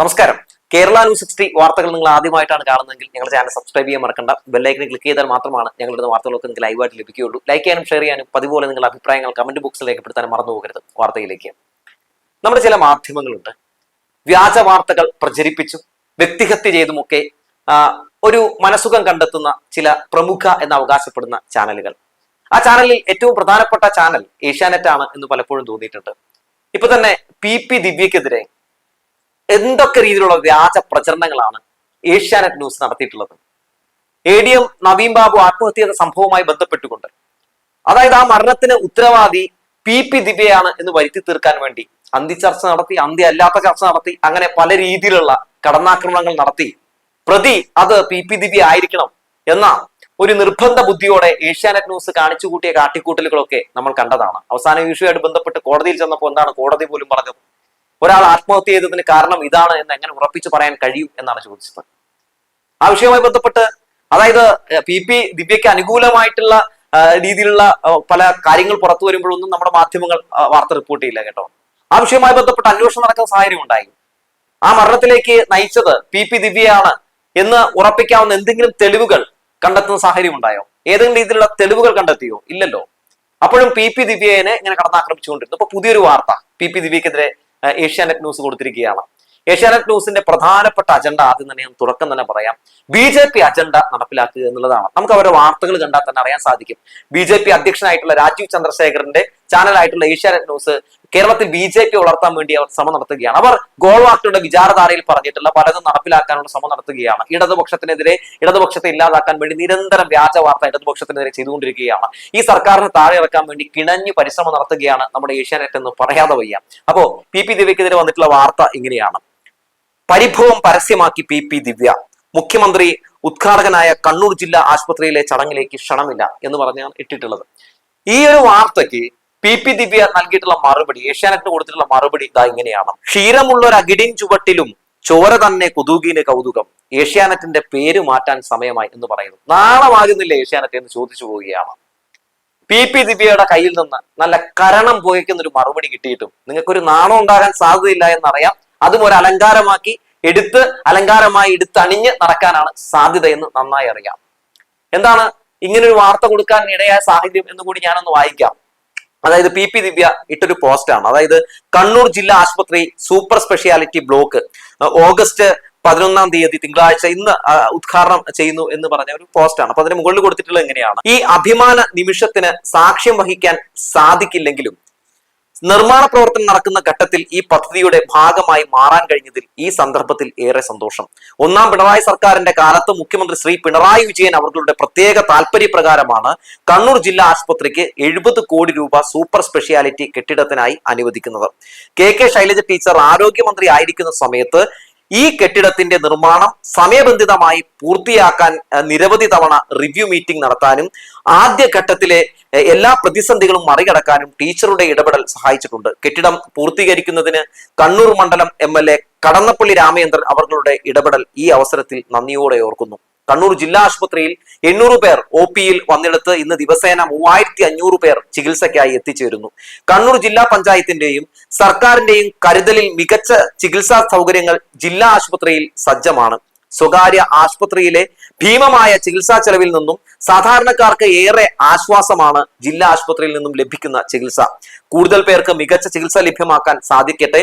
നമസ്കാരം. Kerala news sixty വാർത്തകൾ നിങ്ങൾ ആദ്യമായിട്ടാണ് കാണുന്നതെങ്കിൽ ഞങ്ങളുടെ ചാനൽ സബ്സ്ക്രൈബ് ചെയ്യാൻ മറക്കണ്ട. ബെല്ലൈക്കനെ ക്ലിക്ക് ചെയ്താൽ മാത്രമാണ് ഞങ്ങളുടെ വാർത്തകളൊക്കെ നിങ്ങൾക്ക് ലൈവായിട്ട് ലഭിക്കുകയുള്ളൂ. ലൈക്ക് ചെയ്യാനും ഷെയർ ചെയ്യാനും പതിപോലെ നിങ്ങളുടെ അഭിപ്രായങ്ങൾ കമന്റ് ബോക്സിൽ രേഖപ്പെടുത്താനും മറന്നു പോകരുത്. വാർത്തയിലേക്ക്. നമ്മുടെ ചില മാധ്യമങ്ങളുണ്ട്. വ്യാജ വാർത്തകൾ പ്രചരിപ്പിച്ചും വ്യക്തിഹത്യ ചെയ്തുമൊക്കെ ഒരു മനസുഖം കണ്ടെത്തുന്ന ചില പ്രമുഖ എന്ന് അവകാശപ്പെടുന്ന ചാനലുകൾ. ആ ചാനലിൽ ഏറ്റവും പ്രധാനപ്പെട്ട ചാനൽ ഏഷ്യാനെറ്റ് ആണ് എന്ന് പലപ്പോഴും തോന്നിയിട്ടുണ്ട്. ഇപ്പൊ തന്നെ പി പി ദിവ്യക്കെതിരെ എന്തൊക്കെ രീതിയിലുള്ള വ്യാജ പ്രചരണങ്ങളാണ് ഏഷ്യാനെറ്റ് ന്യൂസ് നടത്തിയിട്ടുള്ളത്? A D M Naveen Babu ആത്മഹത്യ സംഭവവുമായി ബന്ധപ്പെട്ടുകൊണ്ട്. അതായത് ആ മരണത്തിന് ഉത്തരവാദി പി പി ദിവ്യയാണ് എന്ന് വരുത്തി തീർക്കാൻ വേണ്ടി അന്തി ചർച്ച നടത്തി അന്തി അല്ലാത്ത ചർച്ച നടത്തി അങ്ങനെ പല രീതിയിലുള്ള കടന്നാക്രമണങ്ങൾ നടത്തി. പ്രതി അത് പി പി ദിവ്യ ആയിരിക്കണം എന്ന ഒരു നിർബന്ധ ബുദ്ധിയോടെ ഏഷ്യാനെറ്റ് ന്യൂസ് കാണിച്ചു കൂട്ടിയ കാട്ടിക്കൂട്ടലുകളൊക്കെ നമ്മൾ കണ്ടതാണ്. അവസാന വിഷയമായിട്ട് ബന്ധപ്പെട്ട് കോടതിയിൽ ചെന്നപ്പോൾ എന്താണ് കോടതി പോലും പറഞ്ഞത്? ഒരാൾ ആത്മഹത്യ ചെയ്തതിന് കാരണം ഇതാണ് എന്ന് എങ്ങനെ ഉറപ്പിച്ചു പറയാൻ കഴിയും എന്നാണ് ചോദിച്ചത്. ആ വിഷയവുമായി ബന്ധപ്പെട്ട് അതായത് പി പി ദിവ്യയ്ക്ക് അനുകൂലമായിട്ടുള്ള രീതിയിലുള്ള പല കാര്യങ്ങൾ പുറത്തു വരുമ്പോഴൊന്നും നമ്മുടെ മാധ്യമങ്ങൾ വാർത്ത റിപ്പോർട്ട് ചെയ്യില്ല കേട്ടോ. ആ വിഷയവുമായി ബന്ധപ്പെട്ട് അന്വേഷണം നടക്കുന്ന സാഹചര്യം ഉണ്ടായി. ആ മരണത്തിലേക്ക് നയിച്ചത് പി പി ദിവ്യയാണ് എന്ന് ഉറപ്പിക്കാവുന്ന എന്തെങ്കിലും തെളിവുകൾ കണ്ടെത്തുന്ന സാഹചര്യം ഉണ്ടായോ? ഏതെങ്കിലും രീതിയിലുള്ള തെളിവുകൾ കണ്ടെത്തിയോ? ഇല്ലല്ലോ. അപ്പോഴും പി പി ദിവ്യനെ ഇങ്ങനെ കടന്നാക്രമിച്ചുകൊണ്ടിരുന്നു. അപ്പൊ പുതിയൊരു വാർത്ത പി പി ദിവ്യക്കെതിരെ ഏഷ്യാനെറ്റ് ന്യൂസ് കൊടുത്തിരിക്കുകയാണ്. ഏഷ്യാനെറ്റ് ന്യൂസിന്റെ പ്രധാനപ്പെട്ട അജണ്ട ആദ്യം തന്നെ ഞാൻ തുറക്കം തന്നെ പറയാം. ബി ജെ പി അജണ്ട നടപ്പിലാക്കുക എന്നുള്ളതാണ്. നമുക്ക് അവരുടെ വാർത്തകൾ കണ്ടാൽ തന്നെ അറിയാൻ സാധിക്കും. ബി ജെ പി അധ്യക്ഷനായിട്ടുള്ള രാജീവ് ചന്ദ്രശേഖരന്റെ ചാനലായിട്ടുള്ള ഏഷ്യാനെറ്റ് ന്യൂസ് കേരളത്തിൽ ബി ജെ പി വളർത്താൻ വേണ്ടി അവർ ശ്രമം നടത്തുകയാണ്. അവർ ഗോൾവാക്ടറുടെ വിചാരധാരയിൽ പറഞ്ഞിട്ടുള്ള പലതും നടപ്പിലാക്കാനുള്ള ശ്രമം നടത്തുകയാണ്. ഇടതുപക്ഷത്തിനെതിരെ ഇടതുപക്ഷത്തെ ഇല്ലാതാക്കാൻ വേണ്ടി നിരന്തരം വ്യാജ വാർത്ത ഇടതുപക്ഷത്തിനെതിരെ ചെയ്തുകൊണ്ടിരിക്കുകയാണ്. ഈ സർക്കാരിന് താഴെ ഇറക്കാൻ വേണ്ടി കിണഞ്ഞു പരിശ്രമം നടത്തുകയാണ് നമ്മുടെ ഏഷ്യാനെറ്റ് എന്ന് പറയാതെ വയ്യ. അപ്പോ പി. പി. ദിവ്യക്കെതിരെ വന്നിട്ടുള്ള വാർത്ത ഇങ്ങനെയാണ്. പരിഭവം പരസ്യമാക്കി പി. പി. ദിവ്യ. മുഖ്യമന്ത്രി ഉദ്ഘാടകനായ കണ്ണൂർ ജില്ലാ ആശുപത്രിയിലെ ചടങ്ങിലേക്ക് ക്ഷണമില്ല എന്ന് പറഞ്ഞാണ് ഇട്ടിട്ടുള്ളത്. ഈ ഒരു വാർത്തയ്ക്ക് പി പി ദിവ്യ നൽകിയിട്ടുള്ള മറുപടി ഏഷ്യാനെറ്റിന് കൊടുത്തിട്ടുള്ള മറുപടി ഇതാ ഇങ്ങനെയാണ്. ക്ഷീരമുള്ള ഒരു അകിടിൻ ചുവട്ടിലും ചോര തന്നെ കുതൂകീന് കൗതുകം. ഏഷ്യാനെറ്റിന്റെ പേര് മാറ്റാൻ സമയമായി എന്ന് പറയുന്നു. നാണമാകുന്നില്ല ഏഷ്യാനെറ്റ് എന്ന് ചോദിച്ചു പോവുകയാണ്. പി പി ദിവ്യയുടെ കയ്യിൽ നിന്ന് നല്ല കരണം പുകയ്ക്കുന്ന ഒരു മറുപടി കിട്ടിയിട്ടും നിങ്ങൾക്കൊരു നാണം ഉണ്ടാകാൻ സാധ്യതയില്ല എന്നറിയാം. അതും ഒരു അലങ്കാരമാക്കി എടുത്ത് അലങ്കാരമായി എടുത്തണിഞ്ഞ് നടക്കാനാണ് സാധ്യത എന്ന് നന്നായി അറിയാം. എന്താണ്? ഇങ്ങനൊരു വാർത്ത കൊടുക്കാൻ ഇടയായ സാഹചര്യം എന്ന് കൂടി ഞാനൊന്ന് വായിക്കാം. അതായത് പി പി ദിവ്യ ഇട്ടൊരു പോസ്റ്റാണ് അതായത് കണ്ണൂർ ജില്ലാ ആശുപത്രി സൂപ്പർ സ്പെഷ്യാലിറ്റി ബ്ലോക്ക് ഓഗസ്റ്റ് പതിനൊന്നാം തീയതി തിങ്കളാഴ്ച ഇന്ന് ഉദ്ഘാടനം ചെയ്യുന്നു എന്ന് പറഞ്ഞ ഒരു പോസ്റ്റാണ് അപ്പൊ അതിന് മുകളിൽ കൊടുത്തിട്ടുള്ളത് എങ്ങനെയാണ്? ഈ അഭിമാന നിമിഷത്തിന് സാക്ഷ്യം വഹിക്കാൻ സാധിക്കില്ലെങ്കിലും നിർമ്മാണ പ്രവർത്തനം നടക്കുന്ന ഘട്ടത്തിൽ ഈ പദ്ധതിയുടെ ഭാഗമായി മാറാൻ കഴിഞ്ഞതിൽ ഈ സന്ദർഭത്തിൽ ഏറെ സന്തോഷം. ഒന്നാം പിണറായി സർക്കാരിന്റെ കാലത്ത് മുഖ്യമന്ത്രി ശ്രീ പിണറായി വിജയൻ അവരുടെ പ്രത്യേക താല്പര്യപ്രകാരമാണ് കണ്ണൂർ ജില്ലാ ആശുപത്രിക്ക് എഴുപത് കോടി രൂപ സൂപ്പർ സ്പെഷ്യാലിറ്റി കെട്ടിടത്തിനായി അനുവദിക്കുന്നത്. കെ കെ ശൈലജ ടീച്ചർ ആരോഗ്യമന്ത്രി ആയിരിക്കുന്ന സമയത്ത് ഈ കെട്ടിടത്തിന്റെ നിർമ്മാണം സമയബന്ധിതമായി പൂർത്തിയാക്കാൻ നിരവധി തവണ റിവ്യൂ മീറ്റിംഗ് നടത്താനും ആദ്യ ഘട്ടത്തിലെ എല്ലാ പ്രതിസന്ധികളും മറികടക്കാനും ടീച്ചറുടെ ഇടപെടൽ സഹായിച്ചിട്ടുണ്ട്. കെട്ടിടം പൂർത്തീകരിക്കുന്നതിന് കണ്ണൂർ മണ്ഡലം M L A Kadannappally Ramachandran അവരുടെ ഇടപെടൽ ഈ അവസരത്തിൽ നന്ദിയോടെ ഓർക്കുന്നു. കണ്ണൂർ ജില്ലാ ആശുപത്രിയിൽ എണ്ണൂറ് പേർ ഒ പിയിൽ വന്നിടത്ത് ഇന്ന് ദിവസേന മൂവായിരത്തി അഞ്ഞൂറ് പേർ ചികിത്സയ്ക്കായി എത്തിച്ചേരുന്നു. കണ്ണൂർ ജില്ലാ പഞ്ചായത്തിന്റെയും സർക്കാരിന്റെയും കരുതലിൽ മികച്ച ചികിത്സാ സൗകര്യങ്ങൾ ജില്ലാ ആശുപത്രിയിൽ സജ്ജമാണ്. സ്വകാര്യ ആശുപത്രിയിലെ ഭീമമായ ചികിത്സാ ചെലവിൽ നിന്നും സാധാരണക്കാർക്ക് ഏറെ ആശ്വാസമാണ് ജില്ലാ ആശുപത്രിയിൽ നിന്നും ലഭിക്കുന്ന ചികിത്സ. കൂടുതൽ പേർക്ക് മികച്ച ചികിത്സ ലഭ്യമാക്കാൻ സാധിക്കട്ടെ.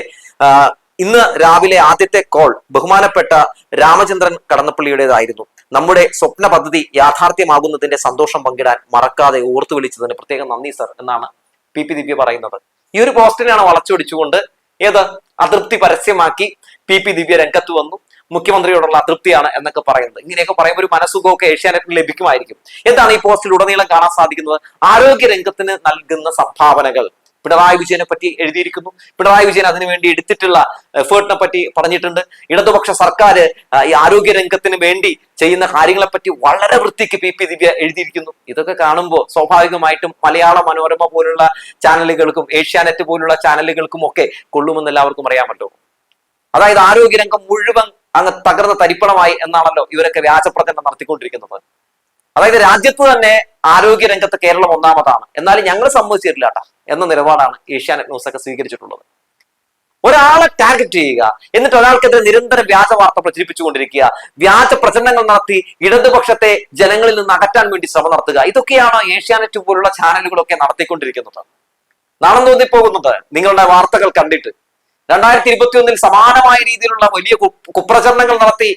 ഇന്ന് രാവിലെ ആദ്യത്തെ കോൾ ബഹുമാനപ്പെട്ട രാമചന്ദ്രൻ കടന്നപ്പള്ളിയുടേതായിരുന്നു. നമ്മുടെ സ്വപ്ന പദ്ധതി യാഥാർത്ഥ്യമാകുന്നതിന്റെ സന്തോഷം പങ്കിടാൻ മറക്കാതെ ഓർത്തു വിളിച്ചതിന് പ്രത്യേകം നന്ദി സർ എന്നാണ് പി പി ദിവ്യ പറയുന്നത്. ഈ ഒരു പോസ്റ്റിനെയാണ് വളച്ചൊടിച്ചുകൊണ്ട് ഏത് അതൃപ്തി പരസ്യമാക്കി പി പി ദിവ്യ രംഗത്ത് വന്നു. മുഖ്യമന്ത്രിയോടുള്ള അതൃപ്തിയാണ് എന്നൊക്കെ പറയുന്നത്. ഇങ്ങനെയൊക്കെ പറയുമ്പോൾ ഒരു മനസ്സുഖമൊക്കെ ഏഷ്യാനെറ്റിന് ലഭിക്കുമായിരിക്കും. എന്താണ് ഈ പോസ്റ്റിൽ ഉടനീളം കാണാൻ സാധിക്കുന്നത്? ആരോഗ്യ രംഗത്തിന് നൽകുന്ന സംഭാവനകൾ. പിണറായി വിജയനെ പറ്റി എഴുതിയിരിക്കുന്നു. പിണറായി വിജയൻ അതിനുവേണ്ടി എടുത്തിട്ടുള്ള എഫേർട്ടിനെ പറ്റി പറഞ്ഞിട്ടുണ്ട്. ഇടതുപക്ഷ സർക്കാർ ഈ ആരോഗ്യ രംഗത്തിന് വേണ്ടി ചെയ്യുന്ന കാര്യങ്ങളെ പറ്റി വളരെ വൃത്തിക്ക് പി. പി. ദിവ്യ എഴുതിയിരിക്കുന്നു. ഇതൊക്കെ കാണുമ്പോൾ സ്വാഭാവികമായിട്ടും മലയാള മനോരമ പോലുള്ള ചാനലുകൾക്കും ഏഷ്യാനെറ്റ് പോലുള്ള ചാനലുകൾക്കും ഒക്കെ കൊള്ളുമെന്ന് എല്ലാവർക്കും അറിയാമല്ലോ. അതായത് ആരോഗ്യരംഗം മുഴുവൻ അങ്ങ് തകർന്ന തരിപ്പണമായി എന്നാണല്ലോ ഇവരൊക്കെ വ്യാജപ്രചരണം നടത്തിക്കൊണ്ടിരിക്കുന്നത്. അതായത് രാജ്യത്ത് തന്നെ ആരോഗ്യ രംഗത്ത് കേരളം ഒന്നാമതാണ്. എന്നാൽ ഞങ്ങൾ സമ്മതിച്ചിട്ടില്ല കേട്ടാ എന്ന നിലപാടാണ് ഏഷ്യാനെറ്റ് ന്യൂസ് ഒക്കെ സ്വീകരിച്ചിട്ടുള്ളത്. ഒരാളെ ടാർഗറ്റ് ചെയ്യുക എന്നിട്ട് ഒരാൾക്കെതിരെ നിരന്തര വ്യാജ വാർത്ത പ്രചരിപ്പിച്ചുകൊണ്ടിരിക്കുക വ്യാജ പ്രചരണങ്ങൾ നടത്തി ഇടതുപക്ഷത്തെ ജനങ്ങളിൽ നിന്ന് അകറ്റാൻ വേണ്ടി ശ്രമം നടത്തുക ഇതൊക്കെയാണ് ഏഷ്യാനെറ്റ് പോലുള്ള ചാനലുകളൊക്കെ നടത്തിക്കൊണ്ടിരിക്കുന്നത്. നാണം തോന്നിപ്പോകുന്നത് നിങ്ങളുടെ വാർത്തകൾ കണ്ടിട്ട്. രണ്ടായിരത്തി ഇരുപത്തി ഒന്നിൽ സമാനമായ രീതിയിലുള്ള വലിയ കുപ്രചരണങ്ങൾ നടത്തി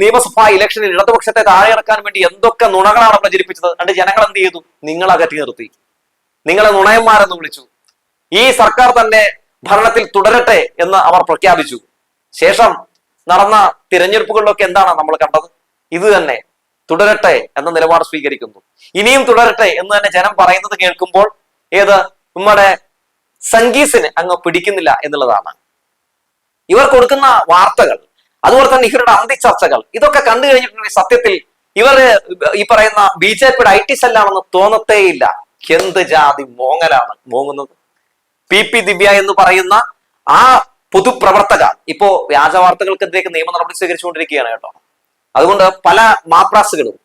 നിയമസഭാ ഇലക്ഷനിൽ ഇടതുപക്ഷത്തെ താഴെ ഇറക്കാൻ വേണ്ടി എന്തൊക്കെ നുണകളാണ് പ്രചരിപ്പിച്ചത്? രണ്ട് ജനങ്ങൾ എന്ത് ചെയ്തു? നിങ്ങൾ അകറ്റി നിർത്തി. നിങ്ങളെ നുണയന്മാരെന്ന് വിളിച്ചു. ഈ സർക്കാർ തന്നെ ഭരണത്തിൽ തുടരട്ടെ എന്ന് അവർ പ്രഖ്യാപിച്ചു. ശേഷം നടന്ന തിരഞ്ഞെടുപ്പുകളിലൊക്കെ എന്താണ് നമ്മൾ കണ്ടത്? ഇത് തന്നെ. തുടരട്ടെ എന്ന നിലപാട് സ്വീകരിക്കുന്നു. ഇനിയും തുടരട്ടെ എന്ന് തന്നെ ജനം പറയുന്നത് കേൾക്കുമ്പോൾ ഏത്? നമ്മുടെ സംഗീസിന് അങ്ങ് പിടിക്കുന്നില്ല എന്നുള്ളതാണ്. ഇവർ കൊടുക്കുന്ന വാർത്തകൾ അതുപോലെ തന്നെ ഇവരുടെ അന്തി ചർച്ചകൾ ഇതൊക്കെ കണ്ടു കഴിഞ്ഞിട്ടുണ്ടെങ്കിൽ സത്യത്തിൽ ഇവർ ഈ പറയുന്ന ബി ജെ പിയുടെ ഐ ടി സെല്ലാണെന്ന് തോന്നത്തേയില്ല. എന്ത് ജാതി മോങ്ങലാണ് മോങ്ങുന്നത്? പി പി ദിവ്യ എന്ന് പറയുന്ന ആ പൊതുപ്രവർത്തക ഇപ്പോ വ്യാജ വാർത്തകൾക്കെതിരേക്ക് നിയമ നടപടി സ്വീകരിച്ചുകൊണ്ടിരിക്കുകയാണ് കേട്ടോ. അതുകൊണ്ട് പല മാപ്രാസുകളും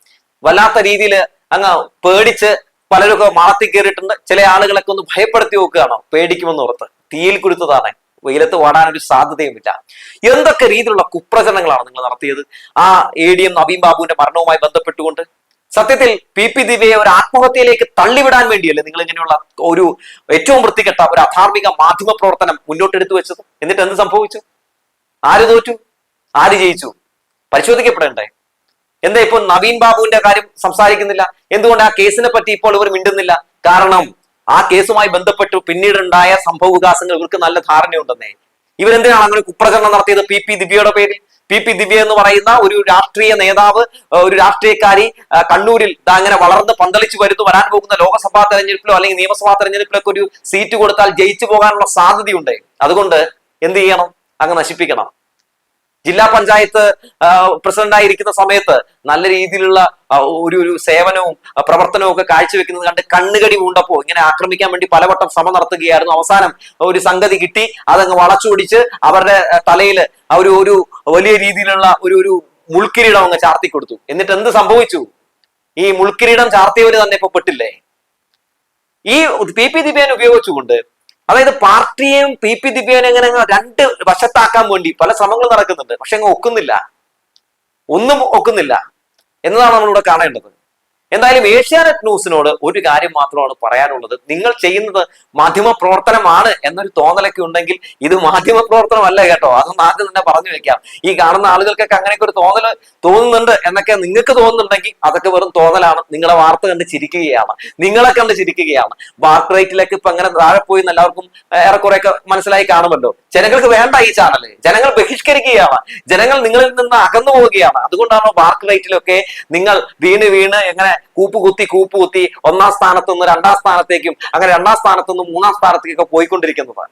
വല്ലാത്ത രീതിയിൽ അങ്ങ് പേടിച്ച് പലരൊക്കെ മാളത്തിൽ കയറിയിട്ടുണ്ട്. ചില ആളുകളൊക്കെ ഒന്ന് ഭയപ്പെടുത്തി നോക്കുകയാണോ. പേടിക്കുമെന്ന് ഓർത്ത്. തീയിൽ കുരുത്തതാണ്. വെയിലത്ത് വാടാനൊരു സാധ്യതയുമില്ല. എന്തൊക്കെ രീതിയിലുള്ള കുപ്രചരണങ്ങളാണ് നിങ്ങൾ നടത്തിയത്? ആ എ ഡി എം നവീൻ ബാബുവിന്റെ മരണവുമായി ബന്ധപ്പെട്ടുകൊണ്ട് സത്യത്തിൽ പി പി ദിവ്യയെ ഒരു ആത്മഹത്യയിലേക്ക് തള്ളിവിടാൻ വേണ്ടിയല്ലേ നിങ്ങൾ ഇങ്ങനെയുള്ള ഒരു ഏറ്റവും വൃത്തികെട്ട ഒരു അധാർമിക മാധ്യമ പ്രവർത്തനം മുന്നോട്ടെടുത്തു വെച്ചത്? എന്നിട്ട് എന്ത് സംഭവിച്ചു? ആര് തോറ്റു? ആര് ജയിച്ചു? പരിശോധിക്കപ്പെടണ്ടേ? എന്താ ഇപ്പോൾ നവീൻ ബാബുവിന്റെ കാര്യം സംസാരിക്കുന്നില്ല? എന്തുകൊണ്ട് ആ കേസിനെ പറ്റി ഇപ്പോൾ ഇവർ മിണ്ടുന്നില്ല? കാരണം ആ കേസുമായി ബന്ധപ്പെട്ട് പിന്നീടുണ്ടായ സംഭവ വികാസങ്ങൾ ഇവർക്ക് നല്ല ധാരണയുണ്ടെന്നേ. ഇവരെന്തിനാണ് അങ്ങനെ കുപ്രചരണം നടത്തിയത്? പി പി ദിവ്യയുടെ പേരിൽ. പി പി ദിവ്യ എന്ന് പറയുന്ന ഒരു രാഷ്ട്രീയ നേതാവ് ഒരു രാഷ്ട്രീയക്കാരി കണ്ണൂരിൽ അങ്ങനെ വളർന്ന് പന്തളിച്ചു വരുന്നു. വരാൻ പോകുന്ന ലോക്സഭാ തെരഞ്ഞെടുപ്പിലോ അല്ലെങ്കിൽ നിയമസഭാ തെരഞ്ഞെടുപ്പിലൊക്കെ ഒരു സീറ്റ് കൊടുത്താൽ ജയിച്ചു പോകാനുള്ള സാധ്യതയുണ്ട്. അതുകൊണ്ട് എന്ത് ചെയ്യണം? അങ്ങ് നശിപ്പിക്കണം. ജില്ലാ പഞ്ചായത്ത് പ്രസിഡന്റായിരിക്കുന്ന സമയത്ത് നല്ല രീതിയിലുള്ള ഒരു ഒരു സേവനവും പ്രവർത്തനവും ഒക്കെ കാഴ്ചവെക്കുന്നത് കണ്ട് കണ്ണുകടി മൂണ്ടപ്പോ ഇങ്ങനെ ആക്രമിക്കാൻ വേണ്ടി പലവട്ടം ശ്രമം നടത്തുകയായിരുന്നു. അവസാനം ഒരു സംഗതി കിട്ടി. അതങ്ങ് വളച്ചൊടിച്ച് അവരുടെ തലയിൽ ഒരു ഒരു വലിയ രീതിയിലുള്ള ഒരു ഒരു മുൾക്കിരീടം അങ്ങ് ചാർത്തി കൊടുത്തു എന്നിട്ട് എന്ത് സംഭവിച്ചു? ഈ മുൾക്കിരീടം ചാർത്തിയവര് തന്നെ ഇപ്പൊ പെട്ടില്ലേ? ഈ പി. പി. ദിപേൻ ഉപയോഗിച്ചുകൊണ്ട് അതായത് പാർട്ടിയെയും പി പി ദിവ്യനെ എങ്ങനെ രണ്ട് വശത്താക്കാൻ വേണ്ടി പല ശ്രമങ്ങളും നടക്കുന്നുണ്ട്. പക്ഷെ അങ്ങ് ഒക്കുന്നില്ല. ഒന്നും ഒക്കുന്നില്ല. എന്നതാണ് നമ്മളിവിടെ കാണേണ്ടത്. എന്തായാലും ഏഷ്യാനെറ്റ് ന്യൂസിനോട് ഒരു കാര്യം മാത്രമാണ് പറയാനുള്ളത്. നിങ്ങൾ ചെയ്യുന്നത് മാധ്യമ പ്രവർത്തനമാണ് എന്നൊരു തോന്നലൊക്കെ ഉണ്ടെങ്കിൽ ഇത് മാധ്യമ പ്രവർത്തനമല്ല കേട്ടോ. അതൊന്നും ആദ്യം തന്നെ പറഞ്ഞു വെക്കാം. ഈ കാണുന്ന ആളുകൾക്കൊക്കെ അങ്ങനെയൊക്കെ ഒരു തോന്നൽ തോന്നുന്നുണ്ട് എന്നൊക്കെ നിങ്ങൾക്ക് തോന്നുന്നുണ്ടെങ്കിൽ അതൊക്കെ വെറും തോന്നലാണ്. നിങ്ങളെ വാർത്ത കണ്ട് ചിരിക്കുകയാണ്. നിങ്ങളെ കണ്ട് ചിരിക്കുകയാണ്. ബാർക്ക് റേറ്റിലേക്ക് ഇപ്പൊ അങ്ങനെ താഴെ പോയി എല്ലാവർക്കും ഏറെക്കുറെയൊക്കെ മനസ്സിലായി കാണുമല്ലോ. ജനങ്ങൾക്ക് വേണ്ട ഈ ചാനൽ ജനങ്ങൾ ബഹിഷ്കരിക്കുകയാണ്. ജനങ്ങൾ നിങ്ങളിൽ നിന്ന് അകന്നു പോവുകയാണ്. അതുകൊണ്ടാണോ ബാർക്ക് റേറ്റിലൊക്കെ നിങ്ങൾ വീണ് വീണ് എങ്ങനെ കൂപ്പ് കുത്തി കൂപ്പ് കുത്തി ഒന്നാം സ്ഥാനത്തുനിന്ന് രണ്ടാം സ്ഥാനത്തേക്കും അങ്ങനെ രണ്ടാം സ്ഥാനത്തുനിന്ന് മൂന്നാം സ്ഥാനത്തേക്കൊക്കെ പോയിക്കൊണ്ടിരിക്കുന്നത്